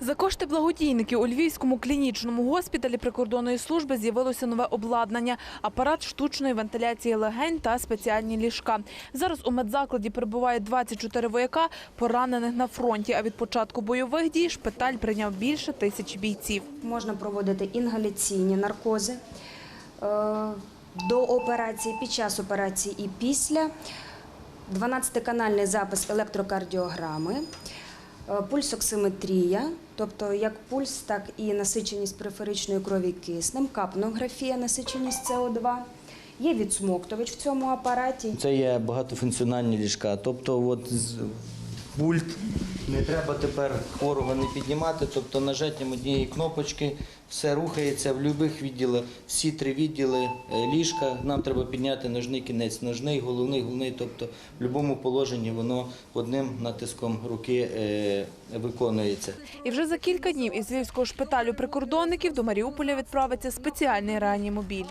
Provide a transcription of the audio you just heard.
За кошти благодійників у Львівському клінічному госпіталі прикордонної служби з'явилося нове обладнання, апарат штучної вентиляції легень та спеціальні ліжка. Зараз у медзакладі перебуває 24 вояка, поранених на фронті. А від початку бойових дій шпиталь прийняв більше тисячі бійців. Можна проводити інгаляційні наркози е, до операції, під час операції і після. 12-канальний запис електрокардіограми, пульсоксиметрія, тобто як пульс, так і насиченість периферичної крові киснем, капнографія, насиченість СО2. Є відсмоктувач в цьому апараті. Це є багатофункціональні ліжка. Тобто, от пульт не треба тепер хворого не піднімати. Тобто нажаттям однієї кнопочки все рухається в будь-яких відділах. Всі три відділи е, ліжка. Нам треба підняти ножний кінець, ножний, головний, головний. Тобто в будь-якому положенні воно одним натиском руки е, виконується. І вже за кілька днів із Львівського шпиталю прикордонників до Маріуполя відправиться спеціальний реанімобіль.